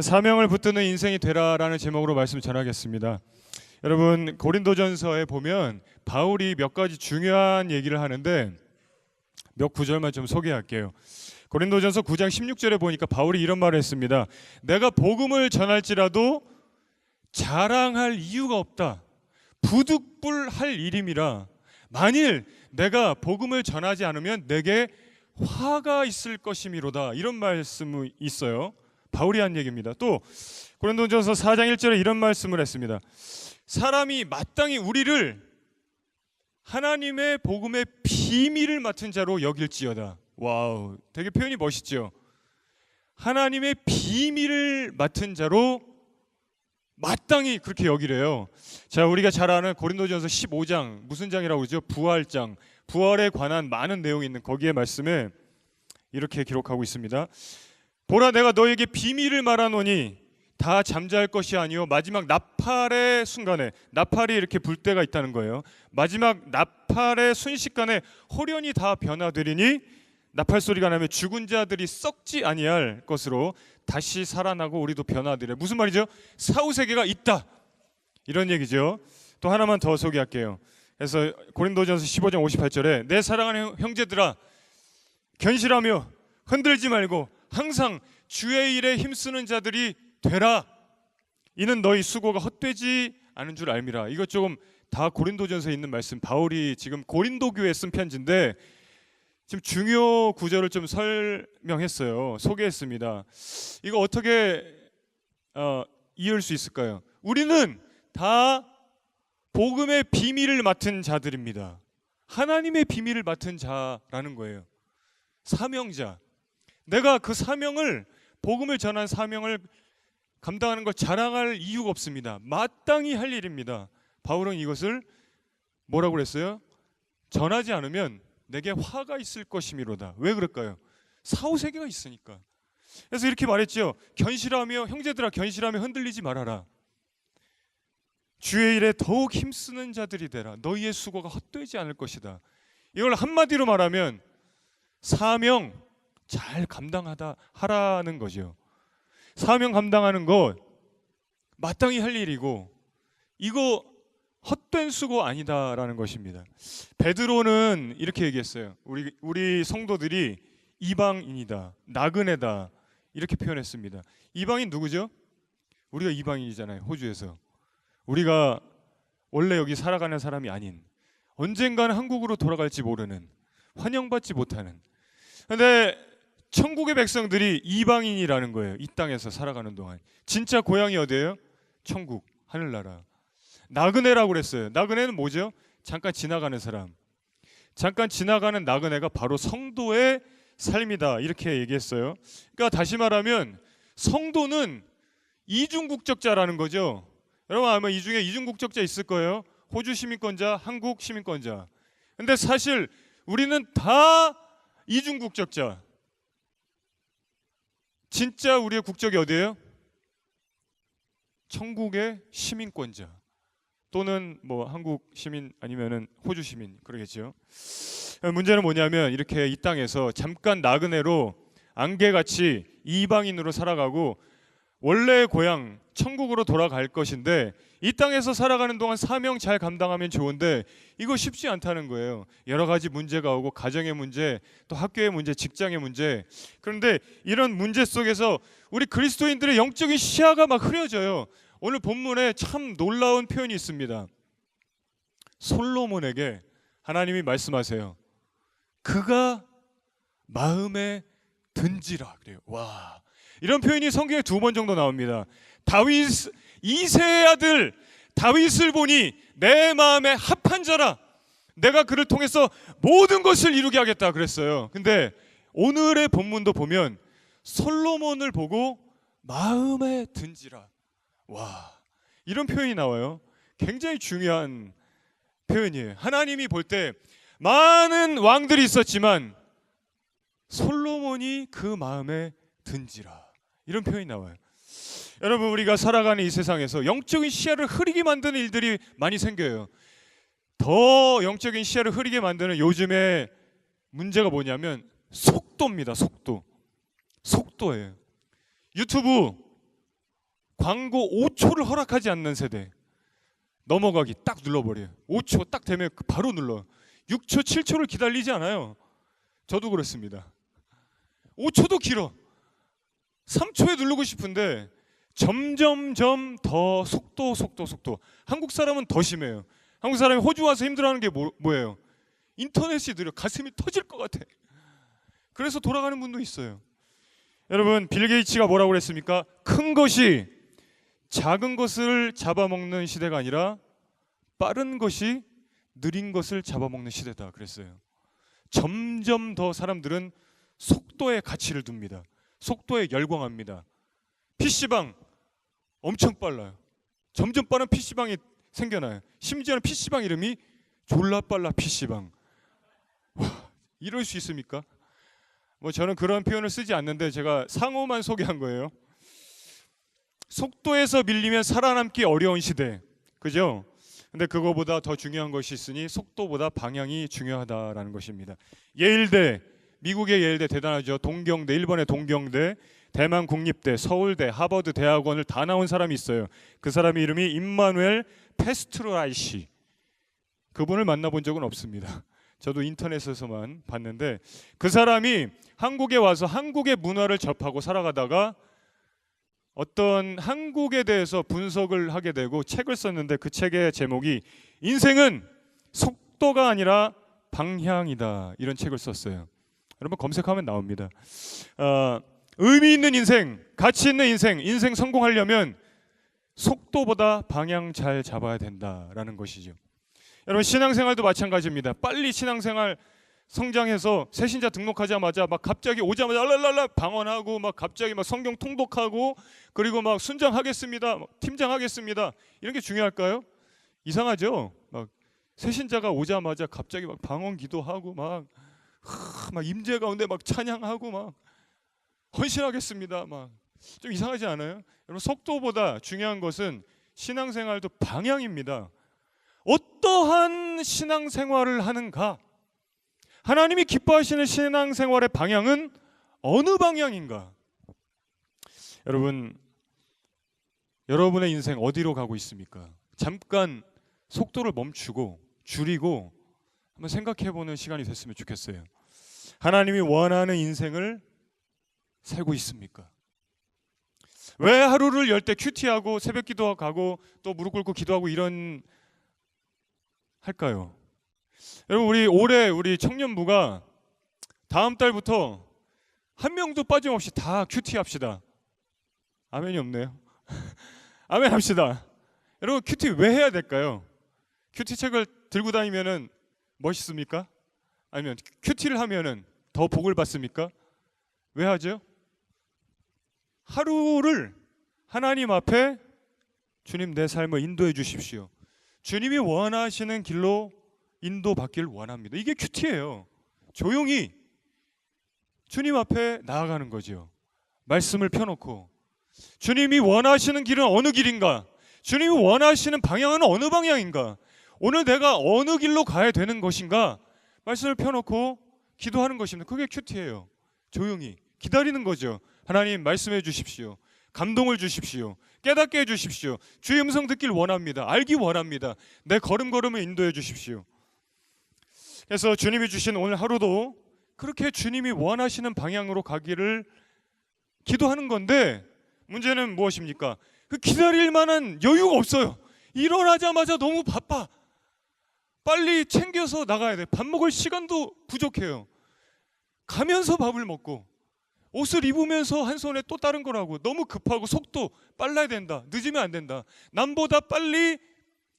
사명을 붙드는 인생이 되라라는 제목으로 말씀 전하겠습니다. 여러분 고린도전서에 보면 바울이 몇 가지 중요한 얘기를 하는데 몇 구절만 좀 소개할게요. 고린도전서 9장 16절에 보니까 바울이 이런 말을 했습니다. 내가 복음을 전할지라도 자랑할 이유가 없다. 부득불할 일임이라. 만일 내가 복음을 전하지 않으면 내게 화가 있을 것이미로다. 이런 말씀이 있어요. 바울이 한 얘기입니다. 또 고린도전서 4장 1절에 이런 말씀을 했습니다. 사람이 마땅히 우리를 하나님의 복음의 비밀을 맡은 자로 여길지어다. 와우, 되게 표현이 멋있죠. 하나님의 비밀을 맡은 자로 마땅히 그렇게 여기래요. 자, 우리가 잘 아는 고린도전서 15장 무슨 장이라고 그러죠? 부활장. 부활에 관한 많은 내용이 있는 거기에 말씀에 이렇게 기록하고 있습니다. 보라 내가 너에게 비밀을 말하노니 다 잠잘 것이 아니요 마지막 나팔의 순간에 나팔이 이렇게 불 때가 있다는 거예요. 마지막 나팔의 순식간에 호련이 다 변화되리니 나팔 소리가 나면 죽은 자들이 썩지 아니할 것으로 다시 살아나고 우리도 변화되려 무슨 말이죠? 사후 세계가 있다 이런 얘기죠. 또 하나만 더 소개할게요. 그래서 고린도전서 15장 58절에 내 사랑하는 형제들아 견실하며 흔들지 말고 항상 주의 일에 힘쓰는 자들이 되라. 이는 너희 수고가 헛되지 않은 줄 알미라. 이것 조금 다 고린도전서에 있는 말씀. 바울이 지금 고린도 교회에 쓴 편지인데 지금 중요 구절을 좀 설명했어요. 소개했습니다. 이거 어떻게 어, 이해할 수 있을까요? 우리는 다 복음의 비밀을 맡은 자들입니다. 하나님의 비밀을 맡은 자라는 거예요. 사명자. 내가 그 사명을 복음을 전한 사명을 감당하는 걸 자랑할 이유가 없습니다. 마땅히 할 일입니다. 바울은 이것을 뭐라고 그랬어요? 전하지 않으면 내게 화가 있을 것이미로다. 왜 그럴까요? 사후 세계가 있으니까. 그래서 이렇게 말했죠. 견실하며 형제들아 견실하며 흔들리지 말아라. 주의 일에 더욱 힘쓰는 자들이 되라. 너희의 수고가 헛되지 않을 것이다. 이걸 한마디로 말하면 사명 잘 감당하다 하라는 거죠. 사명 감당하는 것 마땅히 할 일이고 이거 헛된 수고 아니다라는 것입니다. 베드로는 이렇게 얘기했어요. 우리 우리 성도들이 이방인이다, 나그네다 이렇게 표현했습니다. 이방인 누구죠? 우리가 이방인이잖아요. 호주에서 우리가 원래 여기 살아가는 사람이 아닌 언젠가는 한국으로 돌아갈지 모르는 환영받지 못하는. 근데 천국의 백성들이 이방인이라는 거예요. 이 땅에서 살아가는 동안. 진짜 고향이 어디예요? 천국, 하늘나라. 나그네라고 그랬어요. 나그네는 뭐죠? 잠깐 지나가는 사람. 잠깐 지나가는 나그네가 바로 성도의 삶이다. 이렇게 얘기했어요. 그러니까 다시 말하면 성도는 이중 국적자라는 거죠. 여러분 아마 이 중에 이중 국적자 있을 거예요. 호주 시민권자, 한국 시민권자. 근데 사실 우리는 다 이중 국적자. 진짜 우리의 국적이 어디예요? 천국의 시민권자 또는 뭐 한국 시민 아니면은 호주 시민 그러겠죠. 문제는 뭐냐면 이렇게 이 땅에서 잠깐 나그네로 안개같이 이방인으로 살아가고 원래의 고향 천국으로 돌아갈 것인데 이 땅에서 살아가는 동안 사명 잘 감당하면 좋은데 이거 쉽지 않다는 거예요. 여러 가지 문제가 오고 가정의 문제, 또 학교의 문제, 직장의 문제. 그런데 이런 문제 속에서 우리 그리스도인들의 영적인 시야가 막 흐려져요. 오늘 본문에 참 놀라운 표현이 있습니다. 솔로몬에게 하나님이 말씀하세요. 그가 마음에 든지라 그래요. 와. 이런 표현이 성경에 두 번 정도 나옵니다. 다윗 이세의 아들 다윗을 보니 내 마음에 합한 자라 내가 그를 통해서 모든 것을 이루게 하겠다 그랬어요. 근데 오늘의 본문도 보면 솔로몬을 보고 마음에 든지라 와 이런 표현이 나와요. 굉장히 중요한 표현이에요. 하나님이 볼 때 많은 왕들이 있었지만 솔로몬이 그 마음에 든지라 이런 표현이 나와요. 여러분 우리가 살아가는 이 세상에서 영적인 시야를 흐리게 만드는 일들이 많이 생겨요. 더 영적인 시야를 흐리게 만드는 요즘의 문제가 뭐냐면 속도입니다. 속도. 속도예요. 유튜브 광고 5초를 허락하지 않는 세대. 넘어가기 딱 눌러버려요. 5초 딱 되면 그 바로 눌러. 6초, 7초를 기다리지 않아요. 저도 그렇습니다. 5초도 길어. 3초에 누르고 싶은데 점점점 더 속도, 속도, 속도. 한국 사람은 더 심해요. 한국 사람이 호주 와서 힘들어하는 게 뭐, 뭐예요? 인터넷이 느려 가슴이 터질 것 같아. 그래서 돌아가는 분도 있어요. 여러분 빌 게이츠가 뭐라고 그랬습니까? 큰 것이 작은 것을 잡아먹는 시대가 아니라 빠른 것이 느린 것을 잡아먹는 시대다 그랬어요. 점점 더 사람들은 속도에 가치를 둡니다. 속도에 열광합니다. PC방 엄청 빨라요. 점점 빠른 PC방이 생겨나요. 심지어는 PC방 이름이 졸라 빨라 PC방. 와, 이럴 수 있습니까? 뭐 저는 그런 표현을 쓰지 않는데 제가 상호만 소개한 거예요. 속도에서 밀리면 살아남기 어려운 시대. 그죠? 근데 그거보다 더 중요한 것이 있으니 속도보다 방향이 중요하다라는 것입니다. 예일대, 미국의 예일대 대단하죠. 동경대, 일본의 동경대, 대만 국립대, 서울대, 하버드 대학원을 다 나온 사람이 있어요. 그 사람 이름이 임마누엘 페스트로라이시. 그분을 만나본 적은 없습니다. 저도 인터넷에서만 봤는데 그 사람이 한국에 와서 한국의 문화를 접하고 살아가다가 어떤 한국에 대해서 분석을 하게 되고 책을 썼는데 그 책의 제목이 인생은 속도가 아니라 방향이다 이런 책을 썼어요. 여러분 검색하면 나옵니다. 어, 의미 있는 인생, 가치 있는 인생, 인생 성공하려면 속도보다 방향 잘 잡아야 된다라는 것이죠. 여러분 신앙생활도 마찬가지입니다. 빨리 신앙생활 성장해서 새신자 등록하자마자 막 갑자기 오자마자 알랄랄라 방언하고 막 갑자기 막 성경 통독하고 그리고 막 순장하겠습니다. 막 팀장하겠습니다. 이런 게 중요할까요? 이상하죠? 막 새신자가 오자마자 갑자기 막 방언 기도하고 막, 하, 막 임재 가운데 막 찬양하고 막 헌신하겠습니다. 막 좀 이상하지 않아요? 여러분 속도보다 중요한 것은 신앙생활도 방향입니다. 어떠한 신앙생활을 하는가? 하나님이 기뻐하시는 신앙생활의 방향은 어느 방향인가? 여러분, 여러분의 인생 어디로 가고 있습니까? 잠깐 속도를 멈추고 줄이고 한번 생각해 보는 시간이 됐으면 좋겠어요. 하나님이 원하는 인생을 살고 있습니까? 왜 하루를 열 때 큐티하고 새벽 기도 가고 또 무릎 꿇고 기도하고 이런 할까요? 여러분 우리 올해 우리 청년부가 다음 달부터 한 명도 빠짐없이 다 큐티 합시다. 아멘이 없네요. 아멘 합시다. 여러분 큐티 왜 해야 될까요? 큐티 책을 들고 다니면은 멋있습니까? 아니면 큐티를 하면은 더 복을 받습니까? 왜 하죠? 하루를 하나님 앞에 주님 내 삶을 인도해 주십시오. 주님이 원하시는 길로 인도받기를 원합니다. 이게 큐티예요. 조용히 주님 앞에 나아가는 거죠. 말씀을 펴놓고 주님이 원하시는 길은 어느 길인가? 주님이 원하시는 방향은 어느 방향인가? 오늘 내가 어느 길로 가야 되는 것인가? 말씀을 펴놓고 기도하는 것입니다. 그게 큐티예요. 조용히 기다리는 거죠. 하나님 말씀해 주십시오. 감동을 주십시오. 깨닫게 해 주십시오. 주의 음성 듣길 원합니다. 알기 원합니다. 내 걸음걸음을 인도해 주십시오. 그래서 주님이 주신 오늘 하루도 그렇게 주님이 원하시는 방향으로 가기를 기도하는 건데 문제는 무엇입니까? 그 기다릴 만한 여유가 없어요. 일어나자마자 너무 바빠. 빨리 챙겨서 나가야 돼. 밥 먹을 시간도 부족해요. 가면서 밥을 먹고 옷을 입으면서 한 손에 또 다른 거라고 너무 급하고 속도 빨라야 된다. 늦으면 안 된다. 남보다 빨리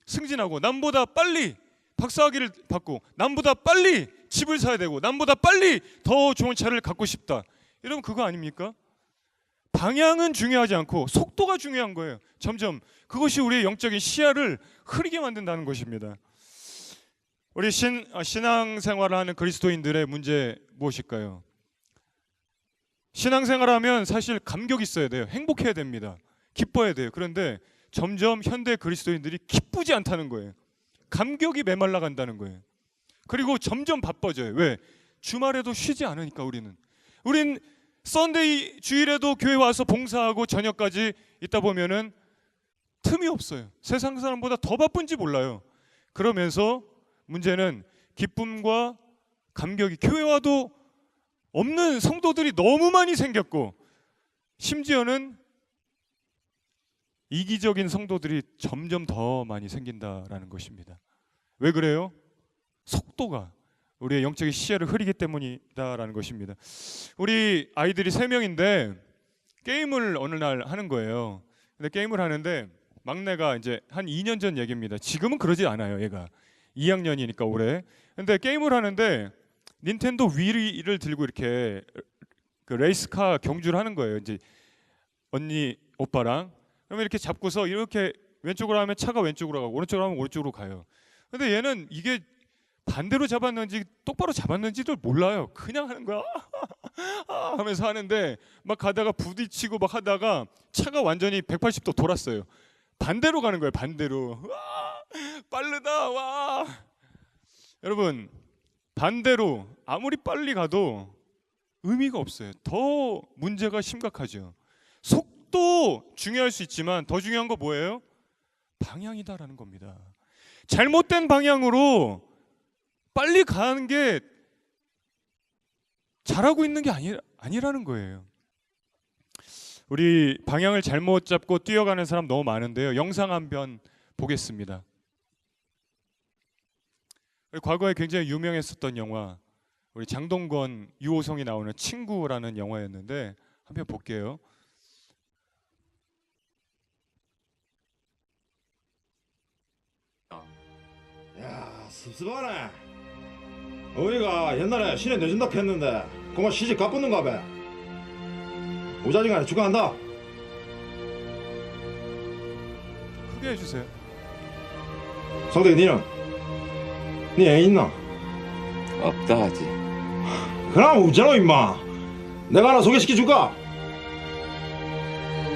승진하고 남보다 빨리 박사학위를 받고 남보다 빨리 집을 사야 되고 남보다 빨리 더 좋은 차를 갖고 싶다. 이러면 그거 아닙니까? 방향은 중요하지 않고 속도가 중요한 거예요. 점점 그것이 우리의 영적인 시야를 흐리게 만든다는 것입니다. 우리 신, 아, 신앙생활을 하는 그리스도인들의 문제 무엇일까요? 신앙생활하면 사실 감격 있어야 돼요. 행복해야 됩니다. 기뻐야 돼요. 그런데 점점 현대 그리스도인들이 기쁘지 않다는 거예요. 감격이 메말라 간다는 거예요. 그리고 점점 바빠져요. 왜? 주말에도 쉬지 않으니까 우리는. 우린 썬데이 주일에도 교회 와서 봉사하고 저녁까지 있다 보면은 틈이 없어요. 세상 사람보다 더 바쁜지 몰라요. 그러면서 문제는 기쁨과 감격이 교회와도 없는 성도들이 너무 많이 생겼고 심지어는 이기적인 성도들이 점점 더 많이 생긴다라는 것입니다. 왜 그래요? 속도가 우리의 영적인 시야를 흐리기 때문이다라는 것입니다. 우리 아이들이 세 명인데 게임을 어느 날 하는 거예요. 근데 게임을 하는데 막내가 이제 한 2년 전 얘기입니다. 지금은 그러지 않아요, 얘가. 2학년이니까 올해. 근데 게임을 하는데 닌텐도 위를 들고 이렇게 그 레이스카 경주를 하는 거예요. 이제 언니 오빠랑 그러면 이렇게 잡고서 이렇게 왼쪽으로 하면 차가 왼쪽으로 가고 오른쪽으로 하면 오른쪽으로 가요. 근데 얘는 이게 반대로 잡았는지 똑바로 잡았는지도 몰라요. 그냥 하는 거야. 아, 하면서 하는데 막 가다가 부딪히고 막 하다가 차가 완전히 180도 돌았어요. 반대로 가는 거예요. 반대로. 와, 빠르다. 와. 여러분 반대로 아무리 빨리 가도 의미가 없어요. 더 문제가 심각하죠. 속도 중요할 수 있지만 더 중요한 거 뭐예요? 방향이다라는 겁니다. 잘못된 방향으로 빨리 가는 게 잘하고 있는 게 아니, 아니라는 거예요. 우리 방향을 잘못 잡고 뛰어가는 사람 너무 많은데요. 영상 한 편 보겠습니다. 과거에 굉장히 유명했었던 영화 우리 장동건 유호성이 나오는 친구라는 영화였는데 한 편 볼게요. 야 습습하네 어이가 옛날에 신에 내준다 했는데 그만 시집 가쁘는가 봐 오자징간에 축하한다 크게 해주세요. 성대기 니는 니애 있나? 없다 하지. 그럼 없잖아 임마 내가 하나 소개시켜줄까?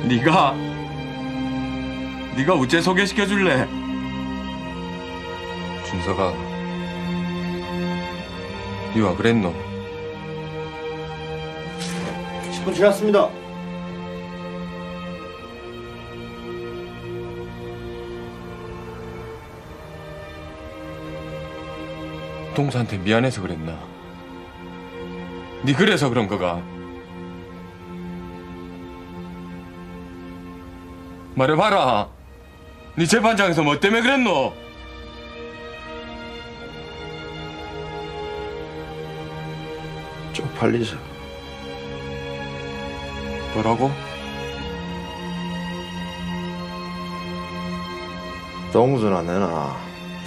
네가 네가 우째 소개시켜 줄래? 준서가 니와 그랬노? 10분 지났습니다 동서한테 미안해서 그랬나? 네 그래서 그런 거가? 말해봐라. 네 재판장에서 뭐 때문에 그랬노? 쪽팔리죠 뭐라고? 동수나 내나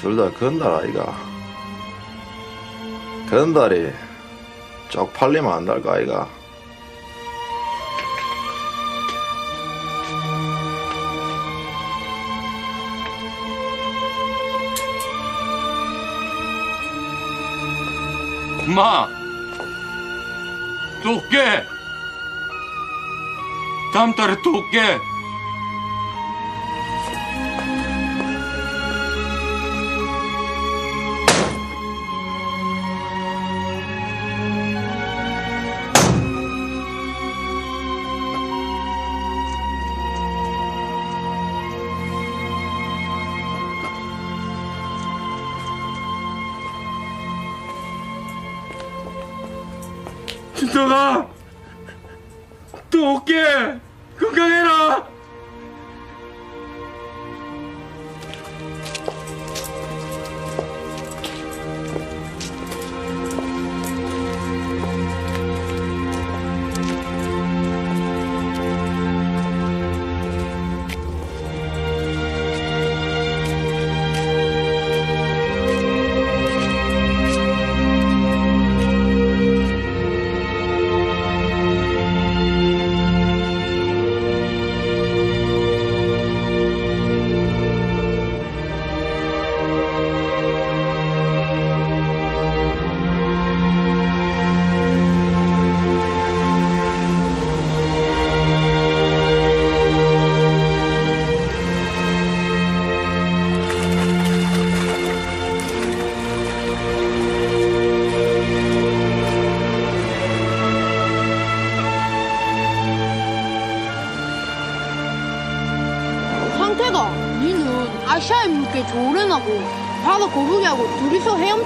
둘 다 건달 아이가 건달이 쪽팔리면 안달거 아이가 엄마! 또 올게! 다음 달에 또 올게! 준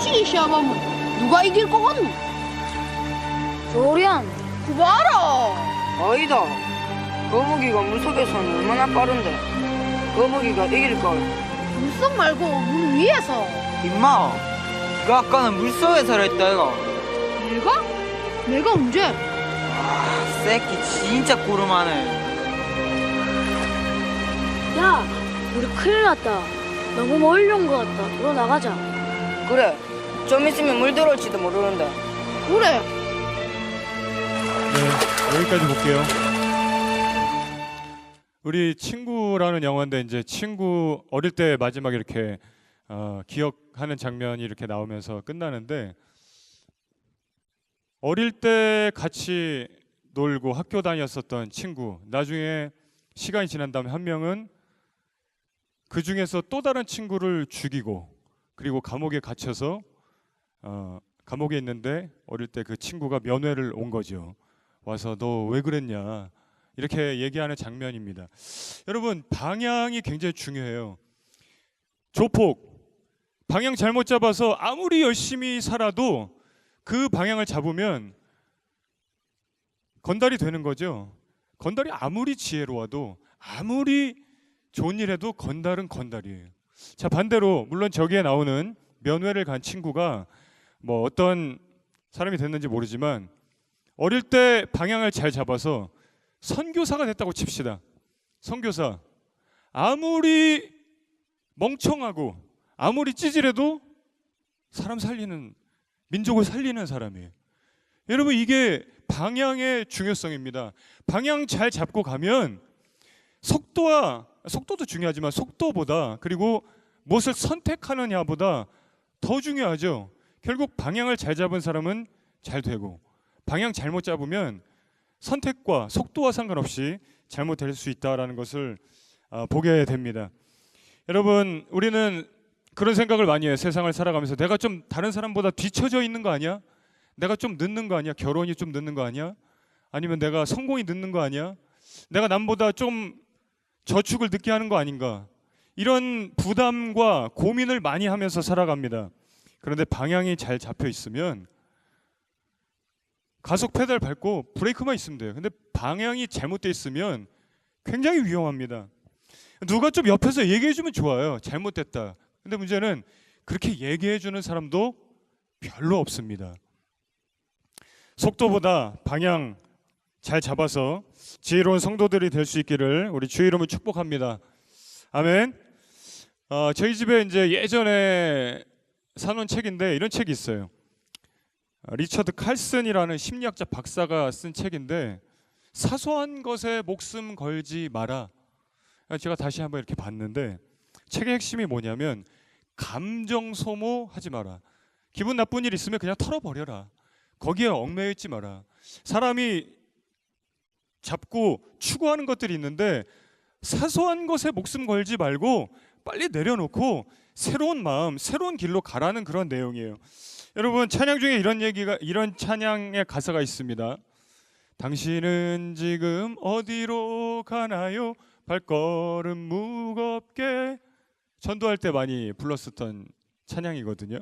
헤엄치기 시합하면 누가 이길 것 같노? 조련 그거 알아 아니다. 거북이가 물속에서는 얼마나 빠른데. 거북이가 이길걸. 물속 말고 물 위에서 임마, 그 아까는 물속에서 했다, 이거. 내가? 내가 언제? 아, 새끼 진짜 고름하네. 야 우리 큰일 났다 너무 멀리 온 것 같다 돌아 나가자 그래, 좀 있으면 물 들어올지도 모르는데. 그래 네, 여기까지 볼게요. 우리 친구라는 영화인데 이제 친구 어릴 때 마지막 이렇게 어, 기억하는 장면이 이렇게 나오면서 끝나는데 어릴 때 같이 놀고 학교 다녔었던 친구 나중에 시간이 지난 다음에 한 명은 그 중에서 또 다른 친구를 죽이고 그리고 감옥에 갇혀서 어, 감옥에 있는데 어릴 때 그 친구가 면회를 온 거죠. 와서 너 왜 그랬냐 이렇게 얘기하는 장면입니다. 여러분 방향이 굉장히 중요해요. 조폭 방향 잘못 잡아서 아무리 열심히 살아도 그 방향을 잡으면 건달이 되는 거죠. 건달이 아무리 지혜로워도 아무리 좋은 일 해도 건달은 건달이에요. 자 반대로 물론 저기에 나오는 면회를 간 친구가 뭐 어떤 사람이 됐는지 모르지만 어릴 때 방향을 잘 잡아서 선교사가 됐다고 칩시다. 선교사 아무리 멍청하고 아무리 찌질해도 사람 살리는 민족을 살리는 사람이에요. 여러분 이게 방향의 중요성입니다. 방향 잘 잡고 가면 속도와 속도도 중요하지만 속도보다 그리고 무엇을 선택하느냐보다 더 중요하죠. 결국 방향을 잘 잡은 사람은 잘 되고 방향 잘못 잡으면 선택과 속도와 상관없이 잘못될 수 있다라는 것을 아, 보게 됩니다. 여러분, 우리는 그런 생각을 많이 해요. 세상을 살아가면서 내가 좀 다른 사람보다 뒤처져 있는 거 아니야? 내가 좀 늦는 거 아니야? 결혼이 좀 늦는 거 아니야? 아니면 내가 성공이 늦는 거 아니야? 내가 남보다 좀 저축을 늦게 하는 거 아닌가? 이런 부담과 고민을 많이 하면서 살아갑니다. 그런데 방향이 잘 잡혀 있으면 가속 페달 밟고 브레이크만 있으면 돼요. 근데 방향이 잘못돼 있으면 굉장히 위험합니다. 누가 좀 옆에서 얘기해 주면 좋아요. 잘못됐다. 근데 문제는 그렇게 얘기해 주는 사람도 별로 없습니다. 속도보다 방향 잘 잡아서 지혜로운 성도들이 될 수 있기를 우리 주의 이름을 축복합니다. 아멘. 어, 저희 집에 이제 예전에 사놓은 책인데 이런 책이 있어요. 어, 리처드 칼슨이라는 심리학자 박사가 쓴 책인데 사소한 것에 목숨 걸지 마라. 아, 제가 다시 한번 이렇게 봤는데 책의 핵심이 뭐냐면 감정 소모하지 마라. 기분 나쁜 일 있으면 그냥 털어버려라. 거기에 얽매여 있지 마라. 사람이 잡고 추구하는 것들이 있는데 사소한 것에 목숨 걸지 말고 빨리 내려놓고 새로운 마음, 새로운 길로 가라는 그런 내용이에요. 여러분 찬양 중에 이런 얘기가 이런 찬양의 가사가 있습니다. 당신은 지금 어디로 가나요? 발걸음 무겁게 전도할 때 많이 불렀었던 찬양이거든요.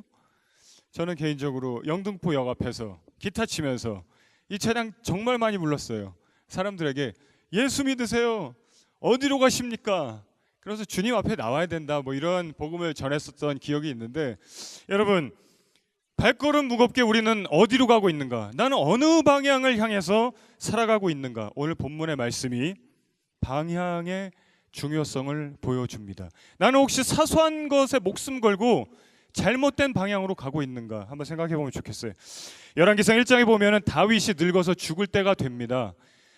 저는 개인적으로 영등포역 앞에서 기타 치면서 이 찬양 정말 많이 불렀어요. 사람들에게 예수 믿으세요. 어디로 가십니까? 그래서 주님 앞에 나와야 된다. 뭐 이런 복음을 전했었던 기억이 있는데 여러분 발걸음 무겁게 우리는 어디로 가고 있는가? 나는 어느 방향을 향해서 살아가고 있는가? 오늘 본문의 말씀이 방향의 중요성을 보여줍니다. 나는 혹시 사소한 것에 목숨 걸고 잘못된 방향으로 가고 있는가? 한번 생각해 보면 좋겠어요. 열왕기상 1장에 보면은 다윗이 늙어서 죽을 때가 됩니다.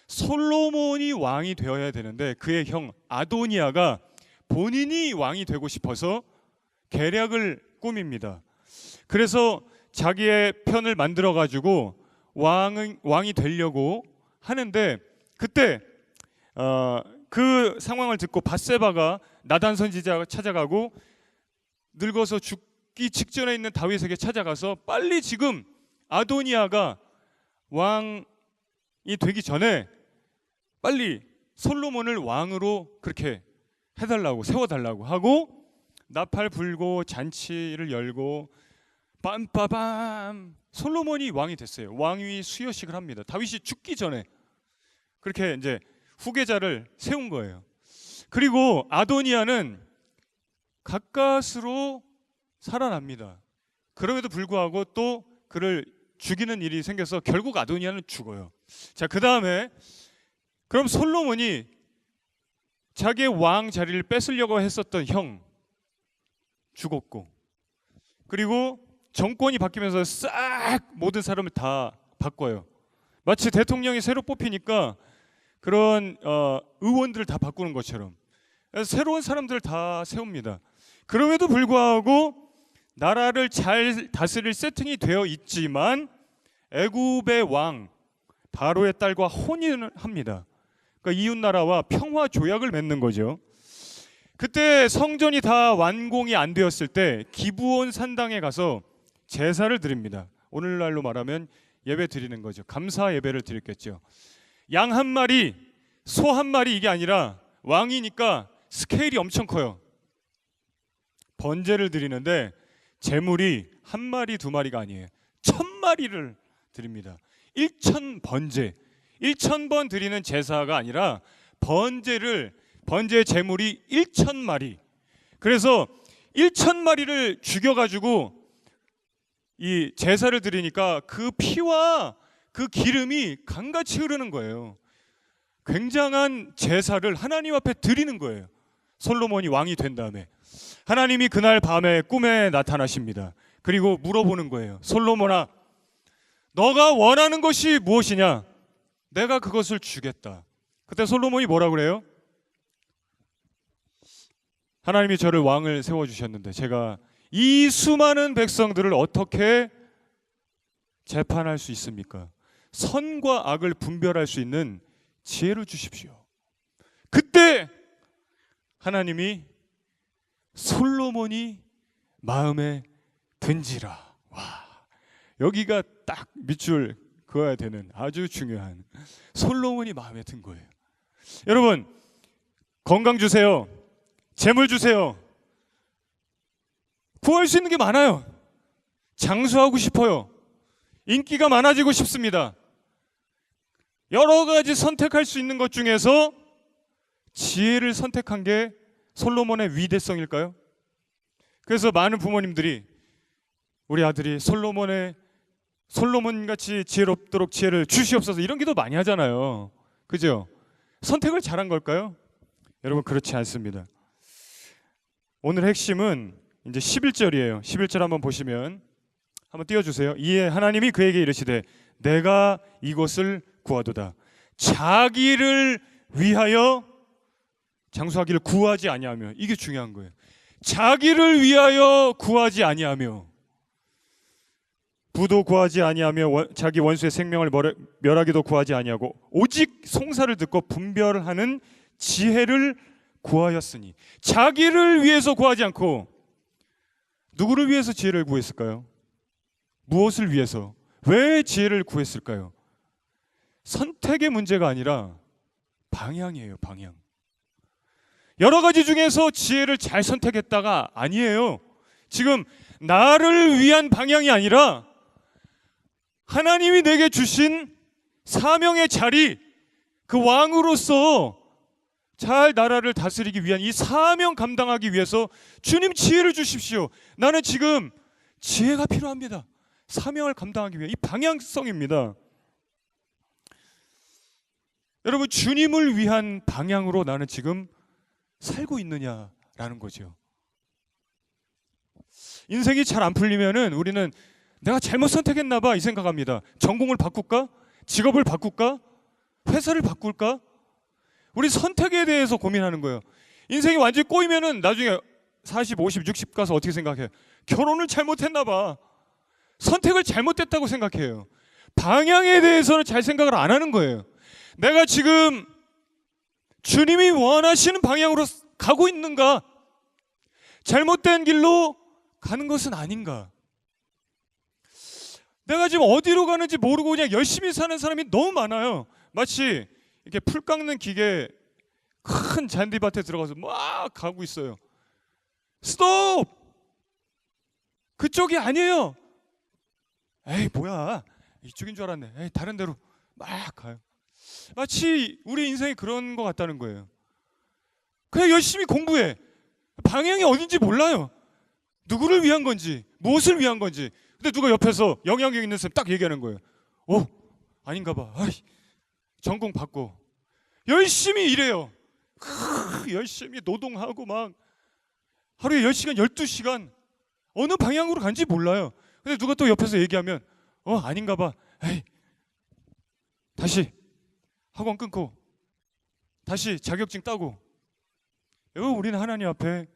솔로몬이 왕이 되어야 되는데 그의 형 아도니아가 본인이 왕이 되고 싶어서 계략을 꾸밉니다. 그래서 자기의 편을 만들어 가지고 왕은 왕이 되려고 하는데 그때 어, 그 상황을 듣고 바세바가 나단 선지자가 찾아가고 늙어서 죽기 직전에 있는 다윗에게 찾아가서 빨리 지금 아도니아가 왕이 되기 전에 빨리 솔로몬을 왕으로 그렇게 해달라고 세워달라고 하고 나팔 불고 잔치를 열고 빰빠밤 솔로몬이 왕이 됐어요. 왕위 수여식을 합니다. 다윗이 죽기 전에 그렇게 이제 후계자를 세운 거예요. 그리고 아도니아는 가까스로 살아납니다. 그럼에도 불구하고 또 그를 죽이는 일이 생겨서 결국 아도니아는 죽어요. 자, 그 다음에 그럼 솔로몬이 자기의 왕 자리를 뺏으려고 했었던 형 죽었고 그리고 정권이 바뀌면서 싹 모든 사람을 다 바꿔요. 마치 대통령이 새로 뽑히니까 그런 어, 의원들을 다 바꾸는 것처럼 새로운 사람들을 다 세웁니다. 그럼에도 불구하고 나라를 잘 다스릴 세팅이 되어 있지만 애굽의 왕 바로의 딸과 혼인을 합니다. 그러니까 이웃 나라와 평화 조약을 맺는 거죠. 그때 성전이 다 완공이 안 되었을 때 기부온 산당에 가서 제사를 드립니다. 오늘날로 말하면 예배 드리는 거죠. 감사 예배를 드렸겠죠. 양 한 마리, 소 한 마리 이게 아니라 왕이니까 스케일이 엄청 커요. 번제를 드리는데 제물이 한 마리 두 마리가 아니에요. 천 마리를 드립니다. 일천 번제. 일천 번 드리는 제사가 아니라 번제를 번제 제물이 일천 마리. 그래서 일천 마리를 죽여 가지고 이 제사를 드리니까 그 피와 그 기름이 강같이 흐르는 거예요. 굉장한 제사를 하나님 앞에 드리는 거예요. 솔로몬이 왕이 된 다음에 하나님이 그날 밤에 꿈에 나타나십니다. 그리고 물어보는 거예요. 솔로몬아, 너가 원하는 것이 무엇이냐? 내가 그것을 주겠다. 그때 솔로몬이 뭐라 그래요? 하나님이 저를 왕을 세워 주셨는데 제가 이 수많은 백성들을 어떻게 재판할 수 있습니까? 선과 악을 분별할 수 있는 지혜를 주십시오. 그때 하나님이 솔로몬이 마음에 든지라. 와. 여기가 딱 밑줄 그어야 되는 아주 중요한 솔로몬이 마음에 든 거예요. 여러분 건강 주세요. 재물 주세요. 구할 수 있는 게 많아요. 장수하고 싶어요. 인기가 많아지고 싶습니다. 여러 가지 선택할 수 있는 것 중에서 지혜를 선택한 게 솔로몬의 위대성일까요? 그래서 많은 부모님들이 우리 아들이 솔로몬의 솔로몬 같이 지혜롭도록 지혜를 주시옵소서 이런 기도 많이 하잖아요. 그죠? 선택을 잘한 걸까요? 여러분 그렇지 않습니다. 오늘 핵심은 이제 11절이에요. 11절 한번 보시면 한번 띄워 주세요. 이에 하나님이 그에게 이르시되 내가 이것을 구하도다. 자기를 위하여 장수하기를 구하지 아니하며 이게 중요한 거예요. 자기를 위하여 구하지 아니하며 부도 구하지 아니하며 원- 자기 원수의 생명을 멸- 멸하기도 구하지 아니하고 오직 송사를 듣고 분별하는 지혜를 구하였으니 자기를 위해서 구하지 않고 누구를 위해서 지혜를 구했을까요? 무엇을 위해서? 왜 지혜를 구했을까요? 선택의 문제가 아니라 방향이에요, 방향. 여러 가지 중에서 지혜를 잘 선택했다가 아니에요. 지금 나를 위한 방향이 아니라 하나님이 내게 주신 사명의 자리, 그 왕으로서 잘 나라를 다스리기 위한 이 사명 감당하기 위해서 주님 지혜를 주십시오. 나는 지금 지혜가 필요합니다. 사명을 감당하기 위해 이 방향성입니다. 여러분 주님을 위한 방향으로 나는 지금 살고 있느냐라는 거죠. 인생이 잘 안 풀리면은 우리는 내가 잘못 선택했나 봐 이 생각합니다. 전공을 바꿀까? 직업을 바꿀까? 회사를 바꿀까? 우리 선택에 대해서 고민하는 거예요. 인생이 완전히 꼬이면은 나중에 40, 50, 60 가서 어떻게 생각해? 결혼을 잘못했나 봐. 선택을 잘못했다고 생각해요. 방향에 대해서는 잘 생각을 안 하는 거예요. 내가 지금 주님이 원하시는 방향으로 가고 있는가? 잘못된 길로 가는 것은 아닌가? 내가 지금 어디로 가는지 모르고 그냥 열심히 사는 사람이 너무 많아요. 마치 이렇게 풀 깎는 기계 큰 잔디밭에 들어가서 막 가고 있어요. 스톱! 그쪽이 아니에요. 에이 뭐야 이쪽인 줄 알았네. 에이 다른 데로 막 가요. 마치 우리 인생이 그런 것 같다는 거예요. 그냥 열심히 공부해. 방향이 어딘지 몰라요. 누구를 위한 건지, 무엇을 위한 건지. 근데 누가 옆에서 영향력 있는 쌤 딱 얘기하는 거예요. 어, 아닌가 봐. 아이, 전공 받고 열심히 일해요. 크, 열심히 노동하고 막 하루에 10시간, 12시간 어느 방향으로 간지 몰라요. 근데 누가 또 옆에서 얘기하면 어, 아닌가 봐. 에이, 다시 학원 끊고 다시 자격증 따고 이거 우리는 하나님 앞에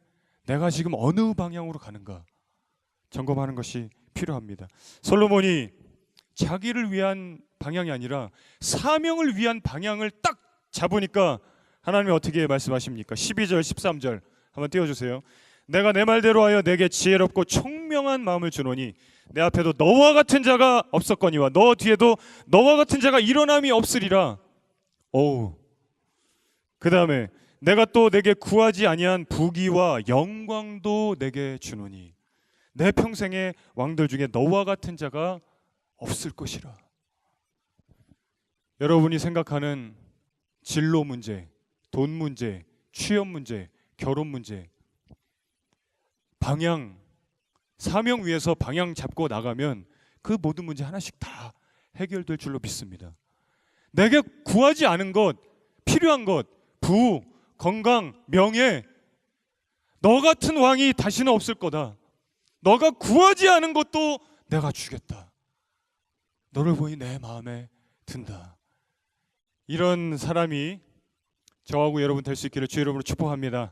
내가 지금 어느 방향으로 가는가 점검하는 것이 필요합니다. 솔로몬이 자기를 위한 방향이 아니라 사명을 위한 방향을 딱 잡으니까 하나님이 어떻게 말씀하십니까? 12절, 13절 한번 띄워주세요. 내가 내 말대로 하여 내게 지혜롭고 총명한 마음을 주노니 내 앞에도 너와 같은 자가 없었거니와 너 뒤에도 너와 같은 자가 일어남이 없으리라. 어우. 그 다음에 내가 또 내게 구하지 아니한 부귀와 영광도 내게 주노니 내 평생에 왕들 중에 너와 같은 자가 없을 것이라. 여러분이 생각하는 진로 문제, 돈 문제, 취업 문제, 결혼 문제, 방향, 사명 위에서 방향 잡고 나가면 그 모든 문제 하나씩 다 해결될 줄로 믿습니다. 내게 구하지 않은 것, 필요한 것, 부, 건강, 명예, 너 같은 왕이 다시는 없을 거다. 너가 구하지 않은 것도 내가 주겠다. 너를 보니 내 마음에 든다. 이런 사람이 저하고 여러분 될 수 있기를 주 이름으로 축복합니다.